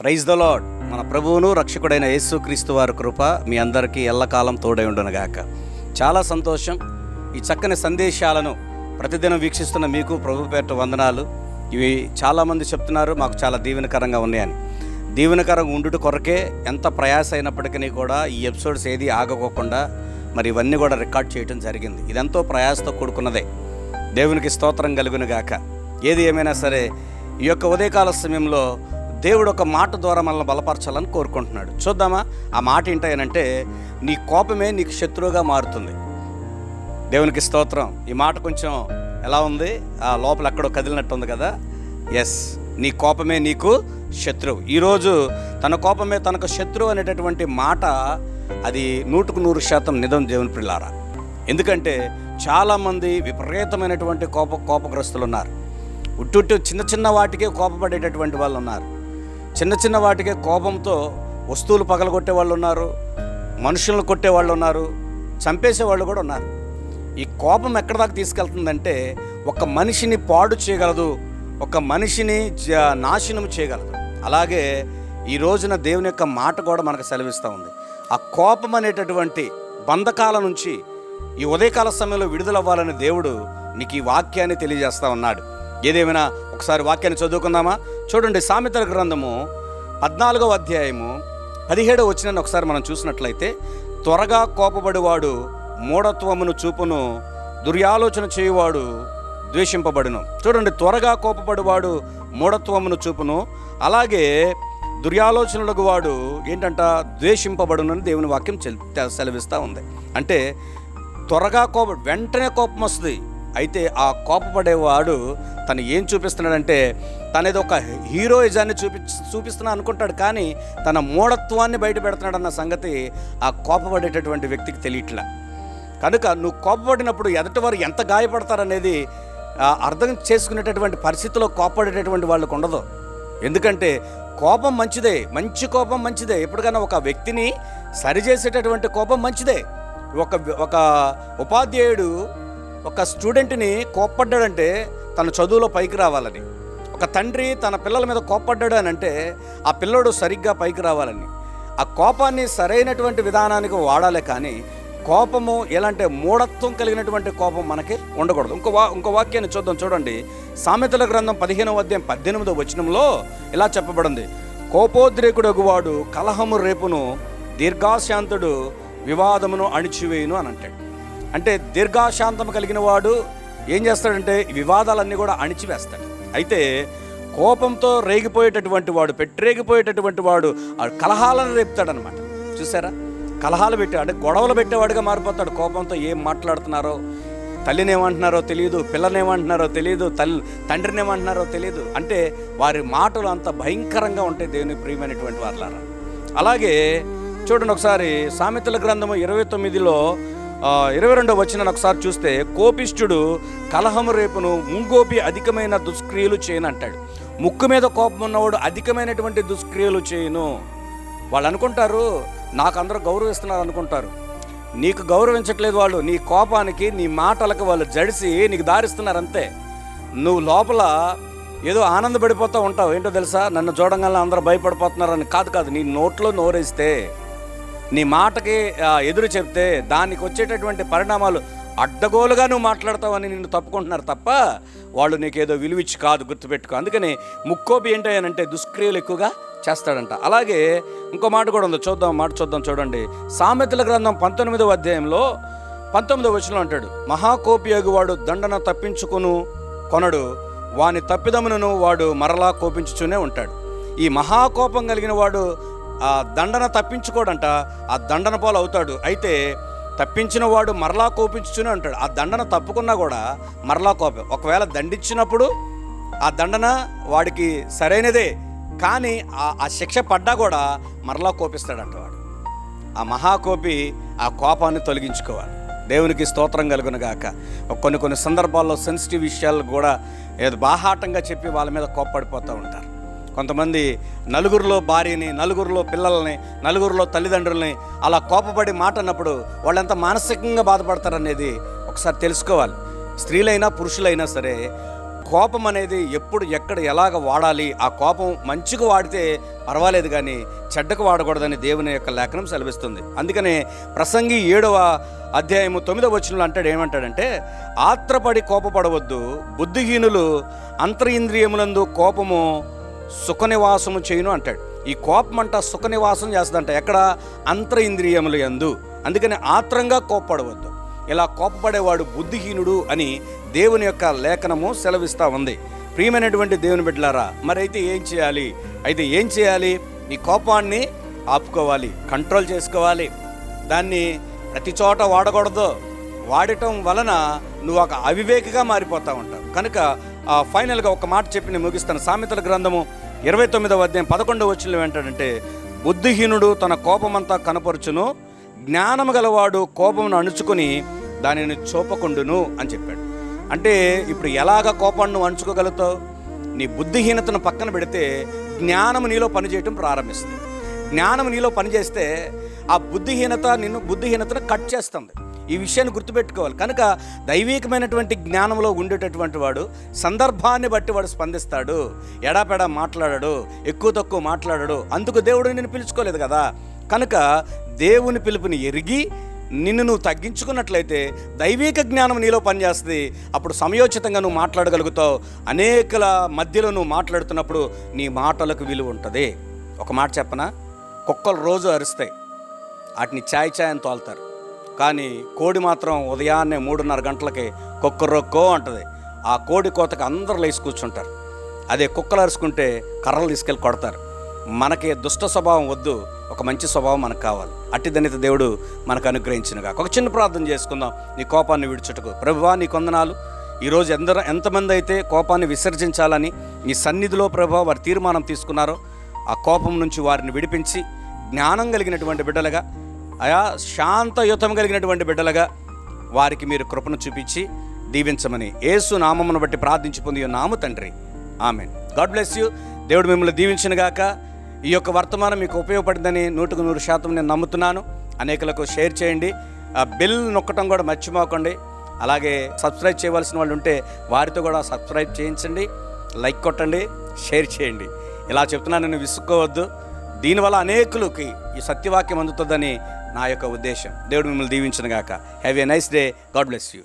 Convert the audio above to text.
Praise the lord మన ప్రభువును రక్షకుడైన యేసుక్రీస్తు వారి కృప మీ అందరికీ ఎల్లకాలం తోడై ఉండునుగాక. చాలా సంతోషం ఈ చక్కని సందేశాలను ప్రతిదినం వీక్షిస్తున్న మీకు ప్రభు పేట వందనాలు. ఇవి చాలామంది చెప్తున్నారు మాకు చాలా దీవెనకరంగా ఉన్నాయని. దీవెనకరంగా ఉండుట కొరకే ఎంత ప్రయాస అయినప్పటికీ కూడా ఈ ఎపిసోడ్స్ ఏది ఆగకోకుండా మరి ఇవన్నీ కూడా రికార్డ్ చేయడం జరిగింది. ఇదెంతో ప్రయాసతో కూడుకున్నదే. దేవునికి స్తోత్రం కలుగునుగాక. ఏది ఏమైనా సరే ఈ యొక్క ఉదయకాల సమయంలో దేవుడు ఒక మాట ద్వారా మనల్ని బలపరచాలని కోరుకుంటున్నాడు. చూద్దామా? ఆ మాట ఏంటంటే నీ కోపమే నీకు శత్రువుగా మారుతుంది. దేవునికి స్తోత్రం. ఈ మాట కొంచెం ఎలా ఉంది? ఆ లోపల ఎక్కడో కదిలినట్టు ఉంది కదా? ఎస్ నీ కోపమే నీకు శత్రువు. ఈరోజు తన కోపమే తనకు శత్రువు అనేటటువంటి మాట అది నూటుకు నూరు శాతం నిజం దేవుని పిల్లారా ఎందుకంటే చాలామంది విపరీతమైనటువంటి కోప కోపగ్రస్తులు ఉన్నారు ఉట్టుట్టు చిన్న చిన్న వాటికే కోపపడేటటువంటి వాళ్ళు ఉన్నారు చిన్న చిన్న వాటికే కోపంతో వస్తువులు పగలగొట్టే వాళ్ళు ఉన్నారు మనుషులను కొట్టే వాళ్ళు ఉన్నారు చంపేసే వాళ్ళు కూడా ఉన్నారు. ఈ కోపం ఎక్కడ దాకా తీసుకెళ్తుందంటే ఒక మనిషిని పాడు చేయగలదు ఒక మనిషిని జ- నాశనం చేయగలదు. అలాగే ఈ రోజున దేవుని యొక్క మాట కూడా మనకు సెలవిస్తూ ఉంది. ఆ కోపం అనేటటువంటి బంధకాల నుంచి ఈ ఉదయకాల సమయంలో విడుదలవ్వాలని దేవుడు నీకు ఈ వాక్యాన్ని తెలియజేస్తూ ఉన్నాడు. ఏదేమైనా ఒకసారి వాక్యాన్ని చదువుకుందామా? చూడండి సామెతల గ్రంథము పద్నాలుగవ అధ్యాయము పదిహేడవ వచ్చిన ఒకసారి మనం చూసినట్లయితే త్వరగా కోపబడివాడు మూఢత్వమును చూపును దుర్యాలోచన చేయువాడు ద్వేషింపబడును. చూడండి త్వరగా కోపపడివాడు మూఢత్వమును చూపును అలాగే దుర్యాలోచనలకు వాడు ఏంటంట ద్వేషింపబడునని దేవుని వాక్యం సెలవిస్తూ ఉంది. అంటే త్వరగా కోప వెంటనే కోపం వస్తుంది అయితే ఆ కోపపడేవాడు తను ఏం చూపిస్తున్నాడంటే తనేదో ఒక హీరోయిజాన్ని చూపి చూపిస్తున్నా అనుకుంటాడు కానీ తన మూఢత్వాన్ని బయట పెడుతున్నాడన్న సంగతి ఆ కోపపడేటటువంటి వ్యక్తికి తెలియట్లా. కనుక నువ్వు కోపపడినప్పుడు ఎదటి వారు ఎంత గాయపడతారనేది అర్థం చేసుకునేటటువంటి పరిస్థితిలో కోపపడేటటువంటి వాళ్ళకు ఉండదు. ఎందుకంటే కోపం మంచిదే మంచి కోపం మంచిదే. ఎప్పటికైనా ఒక వ్యక్తిని సరిచేసేటటువంటి కోపం మంచిదే. ఒక ఒక ఉపాధ్యాయుడు ఒక స్టూడెంట్ని కోప్పడ్డాడంటే తన చదువులో పైకి రావాలని. ఒక తండ్రి తన పిల్లల మీద కోప్పడ్డాడు అని అంటే ఆ పిల్లోడు సరిగ్గా పైకి రావాలని. ఆ కోపాన్ని సరైనటువంటి విధానానికి వాడాలి కానీ కోపము ఎలాంటి మూఢత్వం కలిగినటువంటి కోపం మనకి ఉండకూడదు. ఇంకో వా ఇంకో వాక్యాన్ని చూద్దాం చూడండి. సామెతల గ్రంథం పదిహేనవ అధ్యాయం పద్దెనిమిదో వచనంలో ఇలా చెప్పబడింది. కోపోద్రేకుడగువాడు కలహము రేపును దీర్ఘాశాంతుడు వివాదమును అణిచివేయును అని అంటాడు. అంటే దీర్ఘాశాంతం కలిగిన వాడు ఏం చేస్తాడంటే వివాదాలన్నీ కూడా అణిచివేస్తాడు. అయితే కోపంతో రేగిపోయేటటువంటి వాడు పెట్టరేగిపోయేటటువంటి వాడు ఆ కలహాలను రేపుతాడనమాట చూసారా? కలహాలు పెట్టాడు అంటే గొడవలు పెట్టేవాడిగా మారిపోతాడు. కోపంతో ఏం మాట్లాడుతున్నారో తల్లిని ఏమంటున్నారో తెలియదు పిల్లని ఏమంటున్నారో తెలియదు తల్లి తండ్రిని ఏమంటున్నారో తెలియదు అంటే వారి మాటలు అంత భయంకరంగా ఉంటాయి దేవుని ప్రియమైనటువంటి వాళ్ళారా అలాగే చూడండి ఒకసారి సామెతల గ్రంథము ఇరవై తొమ్మిదిలో ఇరవై రెండో వచ్చిన ఒకసారి చూస్తే కోపిష్ఠుడు కలహము రేపును ముంగోపి అధికమైన దుష్క్రియలు చేయను అంటాడు ముక్కు మీద కోపం ఉన్నవాడు అధికమైనటువంటి దుష్క్రియలు చేయను. వాళ్ళు అనుకుంటారు నాకు అందరూ గౌరవిస్తున్నారు అనుకుంటారు. నీకు గౌరవించట్లేదు వాళ్ళు నీ కోపానికి నీ మాటలకు వాళ్ళు జడిసి నీకు దారిస్తున్నారు అంతే. నువ్వు లోపల ఏదో ఆనందపడిపోతూ ఉంటావు ఏంటో తెలుసా? నన్ను చూడంగానే అందరూ భయపడిపోతున్నారని. కాదు కాదు నీ నోట్లో నోరేస్తే నీ మాటకి ఎదురు చెప్తే దానికి వచ్చేటటువంటి పరిణామాలు అడ్డగోలుగా నువ్వు మాట్లాడతావని నిన్ను తప్పుకుంటున్నారు తప్ప వాళ్ళు నీకేదో విలువిచ్చి కాదు గుర్తుపెట్టుకో. అందుకని ముక్కోపి ఏంటంటే దుష్క్రియలు ఎక్కువగా చేస్తాడంట. అలాగే ఇంకో మాట కూడా ఉంది. చూద్దాం మాట చూద్దాం చూడండి. సామెతల గ్రంథం పంతొమ్మిదవ అధ్యాయంలో పంతొమ్మిదవ వచనం అంటాడు మహాకోపియోగి వాడు దండన తప్పించుకును కొనడు వాని తప్పిదమునను వాడు మరలా కోపించుచూనే ఉంటాడు. ఈ మహాకోపం కలిగిన వాడు ఆ దండన తప్పించుకోడంట. ఆ దండన పాలు అవుతాడు. అయితే తప్పించిన వాడు మరలా కోపించుచునే ఉంటాడు. ఆ దండన తప్పుకున్నా కూడా మరలా కోపం. ఒకవేళ దండించినప్పుడు ఆ దండన వాడికి సరైనదే. కానీ ఆ ఆ శిక్ష పడ్డా కూడా మరలా కోపిస్తాడంట వాడు. ఆ మహాకోపి ఆ కోపాన్ని తొలగించుకోవాలి. దేవునికి స్తోత్రం కలుగును గాక. కొన్ని కొన్ని సందర్భాల్లో సెన్సిటివ్ విషయాలు కూడా ఏదో బాహాటంగా చెప్పి వాళ్ళ మీద కోప్పడిపోతూ ఉంటారు. కొంతమంది నలుగురిలో భార్యని నలుగురిలో పిల్లల్ని నలుగురిలో తల్లిదండ్రుల్ని అలా కోపపడి మాట అన్నప్పుడు వాళ్ళు ఎంత మానసికంగా బాధపడతారనేది ఒకసారి తెలుసుకోవాలి. స్త్రీలైనా పురుషులైనా సరే కోపం అనేది ఎప్పుడు ఎక్కడ ఎలాగ వాడాలి? ఆ కోపం మంచిగా వాడితే పర్వాలేదు కానీ చెడ్డకు వాడకూడదని దేవుని యొక్క లేఖనం సెలవిస్తుంది. అందుకనే ప్రసంగి ఏడవ అధ్యాయము తొమ్మిదవ వచనంలో అంటాడు ఏమంటాడంటే ఆత్రపడి కోపపడవద్దు బుద్ధిహీనులు అంతరింద్రియములందు కోపము సుఖనివాసము చేయును అంటాడు. ఈ కోపం అంట సుఖనివాసం చేస్తుందంట. ఎక్కడ? అంతర ఇంద్రియములు ఎందు అందుకని ఆత్రంగా కోప్పడవద్దు. ఇలా కోపపడేవాడు బుద్ధిహీనుడు అని దేవుని యొక్క లేఖనము సెలవిస్తూ ఉంది. ప్రియమైనటువంటి దేవుని బిడ్డలారా మరైతే ఏం చేయాలి? అయితే ఏం చేయాలి? ఈ కోపాన్ని ఆపుకోవాలి కంట్రోల్ చేసుకోవాలి. దాన్ని ప్రతి చోట వాడకూడదు. వాడటం వలన నువ్వు ఒక అవివేకిగా మారిపోతూ ఉంటావు. కనుక ఫైనల్గా ఒక మాట చెప్పి నేను ముగిస్తాను. సామెతల గ్రంథము ఇరవై తొమ్మిదవ అధ్యాయం పదకొండవ వచ్చిన ఏంటంటే బుద్ధిహీనుడు తన కోపమంతా కనపరుచును జ్ఞానము గలవాడు కోపమును అణుచుకొని దానిని చూపకుండును అని చెప్పాడు. అంటే ఇప్పుడు ఎలాగ కోపాన్ని నువ్వు అణుచుకోగలుగుతావు? నీ బుద్ధిహీనతను పక్కన పెడితే జ్ఞానము నీలో పనిచేయటం ప్రారంభిస్తుంది. జ్ఞానం నీలో పనిచేస్తే ఆ బుద్ధిహీనత నిన్ను బుద్ధిహీనతను కట్ చేస్తుంది. ఈ విషయాన్ని గుర్తుపెట్టుకోవాలి. కనుక దైవికమైనటువంటి జ్ఞానంలో ఉండేటటువంటి వాడు సందర్భాన్ని బట్టి వాడు స్పందిస్తాడు. ఎడాపెడా మాట్లాడాడు ఎక్కువ తక్కువ మాట్లాడాడు. అందుకు దేవుడు నిన్ను పిలుచుకోలేదు కదా. కనుక దేవుని పిలుపుని ఎరిగి నిన్ను నువ్వు తగ్గించుకున్నట్లయితే దైవిక జ్ఞానం నీలో పనిచేస్తుంది. అప్పుడు సమయోచితంగా నువ్వు మాట్లాడగలుగుతావు. అనేకల మధ్యలో నువ్వు మాట్లాడుతున్నప్పుడు నీ మాటలకు విలువ ఉంటుంది. ఒక మాట చెప్పనా? కుక్కలు రోజు అరుస్తాయి. వాటిని ఛాయ్ ఛాయ్ అని తోలుతారు. కానీ కోడి మాత్రం ఉదయాన్నే మూడున్నర గంటలకి కుక్కరొక్కో అంటది. ఆ కోడి కోతకు అందరూ లేచి కూర్చుంటారు. అదే కుక్కలు అరుచుకుంటే కర్రలు తీసుకెళ్ళి కొడతారు. మనకి దుష్ట స్వభావం వద్దు ఒక మంచి స్వభావం మనకు కావాలి. అట్టి దనిత దేవుడు మనకు అనుగ్రహించినగా. ఒక చిన్న ప్రార్థన చేసుకుందాం. నీ కోపాన్ని విడిచుటకు. ప్రభువా నీ కొందనాలు ఈరోజు ఎందరో ఎంతమంది అయితే కోపాన్ని విసర్జించాలని నీ సన్నిధిలో ప్రభా వారి తీర్మానం తీసుకున్నారో ఆ కోపం నుంచి వారిని విడిపించి జ్ఞానం కలిగినటువంటి బిడ్డలుగా అయా శాంతయుతం కలిగినటువంటి బిడ్డలుగా వారికి మీరు కృపను చూపించి దీవించమని ఏసు నామమును బట్టి ప్రార్థించి పొంది నాము తండ్రి. ఆమె గాడ్ బ్లెస్ యూ. దేవుడు మిమ్మల్ని దీవించినగాక ఈ యొక్క వర్తమానం మీకు ఉపయోగపడిందని నూటికి నూరు శాతం నేను నమ్ముతున్నాను. అనేకులకు షేర్ చేయండి. ఆ బెల్ నొక్కటం కూడా మర్చిపోకండి. అలాగే సబ్స్క్రైబ్ చేయవలసిన వాళ్ళు ఉంటే వారితో కూడా సబ్స్క్రైబ్ చేయించండి. లైక్ కొట్టండి. షేర్ చేయండి. ఇలా చెప్తున్నానని విసుక్కోవద్దు. దీనివల్ల అనేకులకి ఈ సత్యవాక్యం అందుతుందని నా యొక్క ఉద్దేశం. దేవుడు మిమ్మల్ని దీవించను గాక have a nice day god bless you